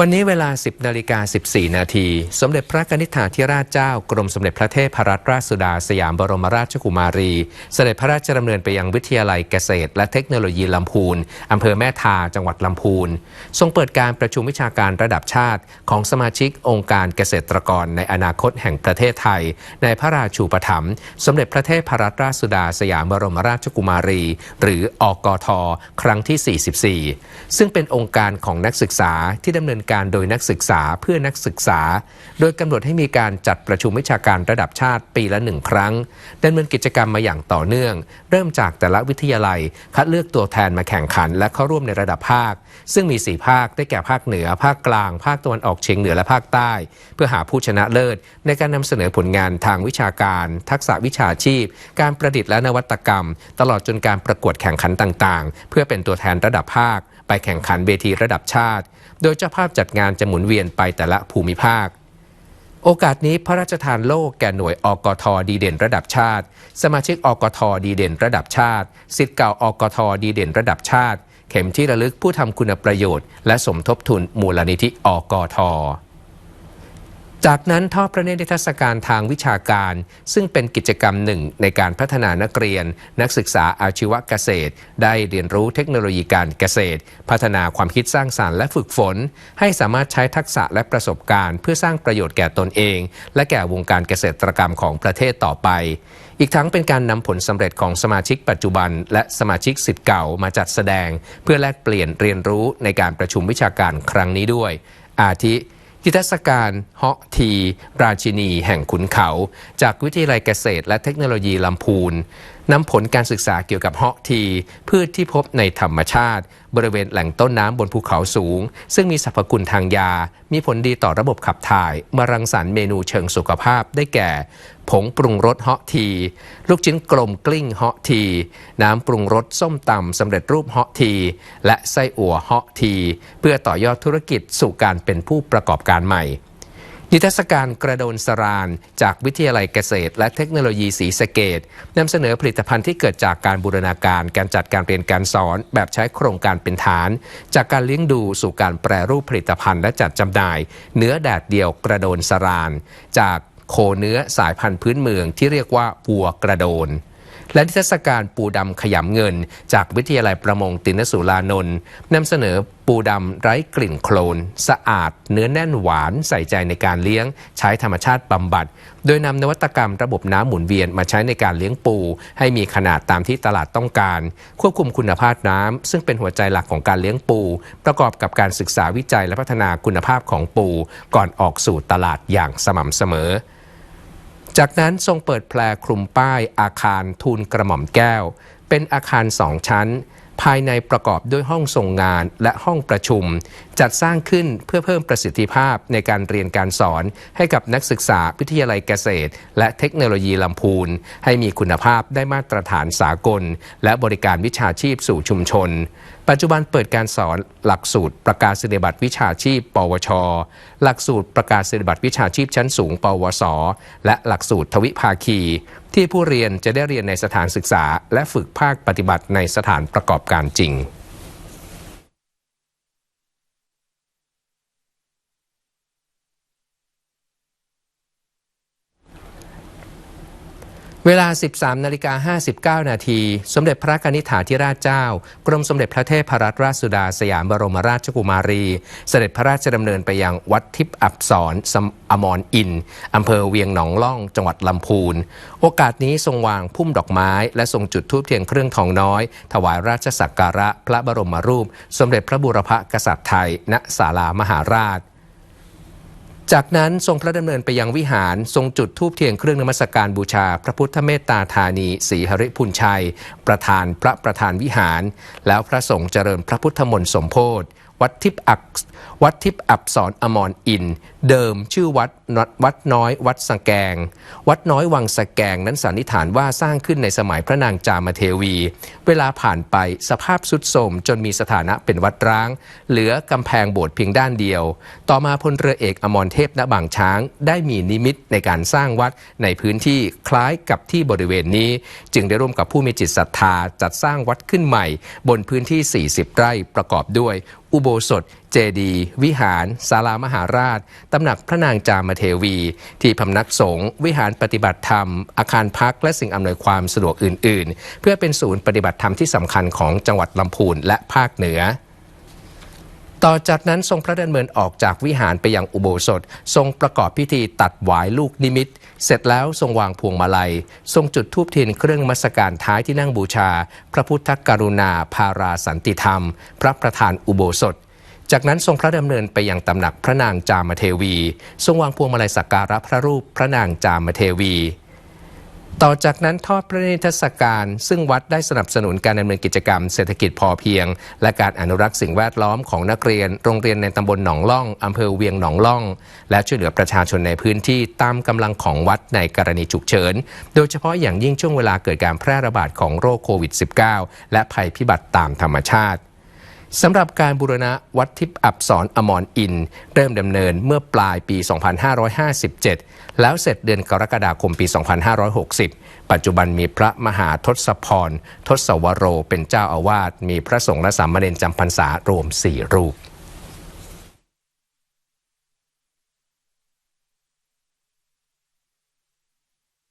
วันนี้เวลา 10นาฬิกา14 นาที สมเด็จพระนิษฐาธิราชเจ้า กรมสมเด็จพระเทพรัตนราชสุดาสยามบรมราชกุมารี เสด็จพระราชดำเนินไปยังวิทยาลัยเกษตร และเทคโนโลยีลำพูนอำเภอแม่ทาจังหวัดลำพูน ทรงเปิดการประชุมวิชาการระดับชาติ ของสมาชิกองค์การเกษตรกรในอนาคตแห่งประเทศไทย ในพระราชูปถัมภ์สมเด็จพระเทพรัตนราชสุดาสยามบรมราชกุมารี หรืออกท ครั้งที่ 44 ซึ่งเป็นองค์การของนักศึกษาที่ดำเนินการโดยนักศึกษาเพื่อนักศึกษา โดยกำหนดให้มีการจัดประชุมวิชาการระดับชาติปีละหนึ่งครั้งดำเนินกิจกรรมมาอย่างต่อเนื่อง เริ่มจากแต่ละวิทยาลัย คัดเลือกตัวแทนมาแข่งขัน และเข้าร่วมในระดับภาค ซึ่งมี 4 ภาคได้แก่ภาคเหนือ ภาคกลาง ภาคตะวันออกเฉียงเหนือและภาคใต้ เพื่อหาผู้ชนะเลิศ ในการนำเสนอผลงานทางวิชาการ ทักษะวิชาชีพ การประดิษฐ์และนวัตกรรม ตลอดจนการประกวดแข่งขันต่างๆ เพื่อเป็นตัวแทนระดับภาค ไปแข่งขันเวทีระดับชาติ โดยเจ้าภาพจัดงานจะหมุนเวียนไปแต่ละภูมิภาค โอกาสนี้พระราชทานโล่แก่หน่วยอกทดีเด่นระดับชาติ สมาชิกอกทดีเด่นระดับชาติสิทธิ์เก่าอกทดีเด่นระดับชาติ เข็มที่ระลึกผู้ทำคุณประโยชน์ และสมทบทุนมูลนิธิอกท จากนั้นทอดพระเนตรนิทรรศการทางวิชาการ ซึ่งเป็นกิจกรรมหนึ่งในการพัฒนานักเรียน นักศึกษาอาชีวเกษตร ได้เรียนรู้เทคโนโลยีการเกษตร พัฒนาความคิดสร้างสารรค์และฝึกฝน ให้สามารถใช้ทักษะและประสบการณ์ เพื่อสร้างประโยชน์แก่ตนเอง และแก่วงการเกษตรกรรมของประเทศต่อไป อีกทั้งเป็นการนำผลสำเร็จของสมาชิกปัจจุบัน และสมาชิกสิทธิ์เก่ามาจัดแสดง เพื่อแลกเปลี่ยนเรียนรู้ในการประชุมวิชาการครั้งนี้ด้วย อาทิ นิทรรศการเฮาะทีราชินีแห่งขุนเขา จากวิทยาลัยเกษตรและเทคโนโลยีลำพูน นำผลการศึกษาเกี่ยวกับเฮาะที พืชที่พบในธรรมชาติ บริเวณแหล่งต้นน้ำบนภูเขาสูง ซึ่งมีสรรพคุณทางยา มีผลดีต่อระบบขับถ่าย มารังสรรค์เมนูเชิงสุขภาพได้แก่ ผงปรุงรสเฮาะที ลูกชิ้นกลมกลิ้งเฮาะที น้ำปรุงรสส้มตำสำเร็จรูปเฮาะที และไส้อั่วเฮาะที เพื่อต่อยอดธุรกิจสู่การเป็นผู้ประกอบการใหม่ นิทรรศการกระโดนสราน จากวิทยาลัยเกษตร และเทคโนโลยีศรีสะเกดนำเสนอผลิตภัณฑ์ที่เกิดจากการบูรณาการการจัดการเรียนการสอน แบบใช้โครงการเป็นฐาน จากการเลี้ยงดูสู่การแปรรูปผลิตภัณฑ์และจัดจำหน่าย เนื้อแดดเดียวกระโดนสราน จากโคเนื้อสายพันธุ์พื้นเมืองที่เรียกว่าวัวกระโดน และนิทรรศการปูดำขยำเงิน จากวิทยาลัยประมงตินสุรานนท์นำเสนอปูดำไร้กลิ่นโคลน สะอาด เนื้อแน่นหวานใส่ใจในการเลี้ยง ใช้ธรรมชาติบำบัด โดยนำนวัตกรรมระบบน้ำหมุนเวียนมาใช้ในการเลี้ยงปู ให้มีขนาดตามที่ตลาดต้องการ ควบคุมคุณภาพน้ำซึ่งเป็นหัวใจหลักของการเลี้ยงปู ประกอบกับการศึกษาวิจัยและพัฒนาคุณภาพของปู ก่อนออกสู่ตลาดอย่างสม่ำเสมอ จากนั้นทรงเปิดแผลคลุมป้ายอาคารทูลกระหม่อมแก้ว เป็นอาคารสองชั้น ภายในประกอบด้วยห้องทรงงานและห้องประชุม จัดสร้างขึ้นเพื่อเพิ่มประสิทธิภาพในการเรียนการสอนให้กับนักศึกษาวิทยาลัยเกษตร และเทคโนโลยีลำพูน ให้มีคุณภาพได้มาตรฐานสากล และบริการวิชาชีพสู่ชุมชน ปัจจุบันเปิดการสอนหลักสูตรประกาศนียบัตรวิชาชีพ ปวช หลักสูตรประกาศนียบัตรวิชาชีพชั้นสูง ปวส และหลักสูตรทวิภาคี ที่ผู้เรียนจะได้เรียนในสถานศึกษา และฝึกภาคปฏิบัติในสถานประกอบการจริง เวลา 13 นาฬิกา 59 นาที สมเด็จพระกนิษฐาธิราชเจ้า กรมสมเด็จพระเทพรัตนราชสุดาสยามบรมราชกุมารี เสด็จพระราชดำเนินไปยังวัดทิพย์อับสรสมอมรอินอำเภอเวียงหนองล่อง จังหวัดลำพูน โอกาสนี้ทรงวางพุ่มดอกไม้ และทรงจุดธูปเทียนเครื่องทองน้อย ถวายราชสักการะพระบรมรูป สมเด็จพระบูรพกษัตริย์ไทย ณศาลามหาราช จากนั้นทรงพระดำเนินไปยังวิหารทรงจุดธูปเทียนเครื่องนมัสการบูชา พระพุทธเมตตาธานีศรีหริพุนชัย ประธานพระประธานวิหาร แล้วพระสงฆ์เจริญพระพุทธมนต์สมโพธิวัดทิพย์อักษวัดทิพย์อับสรอมรอิน เดิมชื่อวัดวัดน้อย วัดสะแกง วัดน้อยวังสแกงนั้นสันนิษฐานว่าสร้างขึ้นในสมัยพระนางจามเทวี เวลาผ่านไปสภาพสุดโทรมจนมีสถานะเป็นวัดร้าง เหลือกำแพงโบสถ์เพียงด้านเดียว ต่อมาพลเรือเอกอมรเทพณบางช้าง ได้มีนิมิตในการสร้างวัดในพื้นที่คล้ายกับที่บริเวณนี้ จึงได้ร่วมกับผู้มีจิตศรัทธาจัดสร้างวัดขึ้นใหม่ บนพื้นที่ 40 ไร่ประกอบด้วย อุโบสถ เจดีย์วิหาร ศาลามหาราช ตำหนักพระนางจามเทวี ที่พำนักสงฆ์วิหารปฏิบัติธรรม อาคารพักและสิ่งอำนวยความสะดวกอื่น ๆ เพื่อเป็นศูนย์ปฏิบัติธรรมที่สำคัญของจังหวัดลำพูนและภาคเหนือต่อจากนั้นทรงพระดำเนินออกจากวิหารไปยังอุโบสถ ทรงประกอบพิธีตัดหวายลูกนิมิต เสร็จแล้วทรงวางพวงมาลัย ทรงจุดธูปเทียนเครื่องมัสการท้ายที่นั่งบูชา พระพุทธกรุณาภาราสันติธรรม พระประธานอุโบสถ จากนั้นทรงพระดำเนินไปยังตำหนักพระนางจามเทวี ทรงวางพวงมาลัยสักการะพระรูปพระนางจามเทวี ต่อจากนั้นทอดพระนิทรรศการ ซึ่งวัดได้สนับสนุนการดำเนินกิจกรรมเศรษฐกิจพอเพียง และการอนุรักษ์สิ่งแวดล้อมของนักเรียน โรงเรียนในตำบลหนองล่องอำเภอเวียงหนองล่อง และช่วยเหลือประชาชนในพื้นที่ตามกำลังของวัดในกรณีฉุกเฉิน โดยเฉพาะอย่างยิ่งช่วงเวลาเกิดการแพร่ระบาดของโรคโควิด -19 และภัยพิบัติตามธรรมชาติ สำหรับการบูรณะวัดทิพย์อับสรอมรอิน เริ่มดำเนินเมื่อปลายปี 2557 แล้วเสร็จเดือนกรกฎาคมปี 2560 ปัจจุบันมีพระมหาทศพร ทศวโรเป็นเจ้าอาวาส มีพระสงฆ์และสามเณรจำพรรษารวม 4 รูป